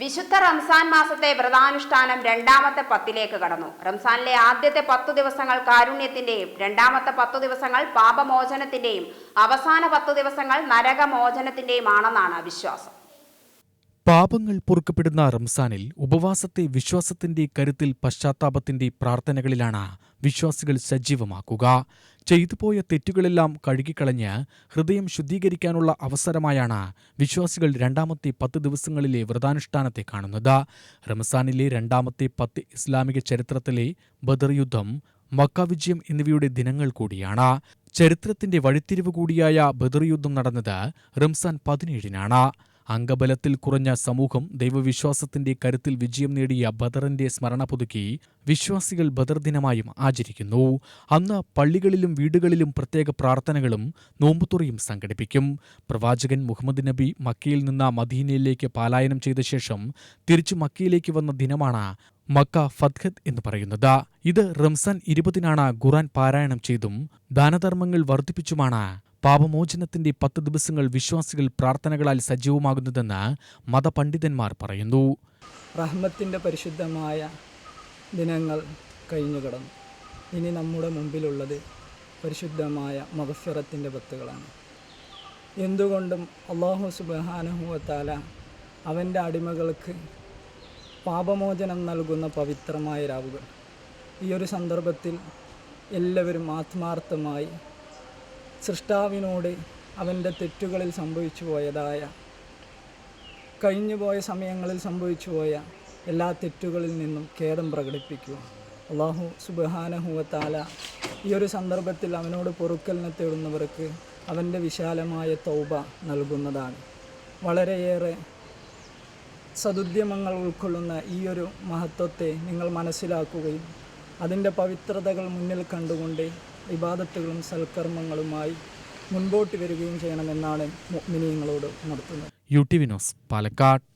വിശുദ്ധ റംസാൻ മാസത്തെ വ്രതാനുഷ്ഠാനം രണ്ടാമത്തെ പത്തിലേക്ക് കടന്നു. റംസാനിലെ ആദ്യത്തെ പത്തു ദിവസങ്ങൾ കാരുണ്യത്തിന്റെയും രണ്ടാമത്തെ പത്തു ദിവസങ്ങൾ പാപമോചനത്തിന്റെയും അവസാന പത്തു ദിവസങ്ങൾ നരകമോചനത്തിന്റെയും ആണെന്നാണ് വിശ്വാസം. പാപങ്ങൾ പൊറുക്കപ്പെടുന്ന റംസാനിൽ ഉപവാസത്തെ വിശ്വാസത്തിന്റെ കരുത്തിൽ പശ്ചാത്താപത്തിന്റെ പ്രാർത്ഥനകളിലാണ് വിശ്വാസികൾ സജീവമാക്കുക. ചെയ്തുപോയ തെറ്റുകളെല്ലാം കഴുകിക്കളഞ്ഞ് ഹൃദയം ശുദ്ധീകരിക്കാനുള്ള അവസരമായാണ് വിശ്വാസികൾ രണ്ടാമത്തെ പത്ത് ദിവസങ്ങളിലെ വ്രതാനുഷ്ഠാനത്തെ കാണുന്നത്. റംസാനിലെ രണ്ടാമത്തെ പത്ത് ഇസ്ലാമിക ചരിത്രത്തിലെ ബദർ യുദ്ധം മക്ക വിജയം എന്നിവയുടെ ദിനങ്ങൾ കൂടിയാണ്. ചരിത്രത്തിന്റെ വഴിത്തിരിവ് കൂടിയായ ബദർ യുദ്ധം നടന്നത് റംസാൻ പതിനേഴിനാണ്. അംഗബലത്തിൽ കുറഞ്ഞ സമൂഹം ദൈവവിശ്വാസത്തിന്റെ കരുത്തിൽ വിജയം നേടിയ ബദറിന്റെ സ്മരണ പുതുക്കി വിശ്വാസികൾ ബദർ ദിനമായും ആചരിക്കുന്നു. അന്ന് പള്ളികളിലും വീടുകളിലും പ്രത്യേക പ്രാർത്ഥനകളും നോമ്പുതുറയും സംഘടിപ്പിക്കും. പ്രവാചകൻ മുഹമ്മദ് നബി മക്കയിൽ നിന്ന് മദീനയിലേക്ക് പലായനം ചെയ്ത ശേഷം തിരിച്ചു മക്കയിലേക്ക് വന്ന ദിനമാണ് മക്ക ഫത്ഹത്ത് എന്ന് പറയുന്നത്. ഇത് റംസാൻ ഇരുപതിനാണ് ഖുറാൻ പാരായണം ചെയ്തും ദാനധർമ്മങ്ങൾ വർദ്ധിപ്പിച്ചുമാണ് പാപമോചനത്തിന്റെ പത്ത് ദിവസങ്ങൾ വിശ്വാസികൾ പ്രാർത്ഥനകളാൽ സജീവമാകുന്നതെന്ന് മതപണ്ഡിതന്മാർ പറയുന്നു. റഹ്മത്തിന്റെ പരിശുദ്ധമായ ദിനങ്ങൾ കഴിഞ്ഞു കടന്നു. ഇനി നമ്മുടെ മുമ്പിലുള്ളത് പരിശുദ്ധമായ മകഫിറത്തിന്റെ പത്തുകളാണ്. എന്തുകൊണ്ടും അള്ളാഹു സുബാനഹുവത്താല അവന്റെ അടിമകൾക്ക് പാപമോചനം നൽകുന്ന പവിത്രമായ രാവുകൾ. ഈ ഒരു സന്ദർഭത്തിൽ എല്ലാവരും ആത്മാർത്ഥമായി സൃഷ്ടാവിനോട് അവന്റെ തെറ്റുകളിൽ സംഭവിച്ചു പോയതായ കഴിഞ്ഞുപോയ സമയങ്ങളിൽ സംഭവിച്ചു പോയ എല്ലാ തെറ്റുകളിൽ നിന്നും ഖേദം പ്രകടിപ്പിക്കുക. അള്ളാഹു സുബഹാനഹുവത്താല ഈ ഒരു സന്ദർഭത്തിൽ അവനോട് പൊറുക്കലിനെ തേടുന്നവർക്ക് അവന്റെ വിശാലമായ തൗബ നൽകുന്നതാണ്. വളരെയേറെ സതുദ്യമങ്ങൾ ഉൾക്കൊള്ളുന്ന ഈ ഒരു മഹത്വത്തെ നിങ്ങൾ മനസ്സിലാക്കുകയും അതിന്റെ പവിത്രതകൾ മുന്നിൽ കണ്ടുകൊണ്ട് ഇബാദത്തുകളും സൽക്കർമ്മങ്ങളുമായി മുൻപോട്ട് വരികയും ചെയ്യണമെന്നാണ് മിനിയങ്ങളോട് ഉണർത്തുന്നത് യു ടി വിനോസ് പാലക്കാട്.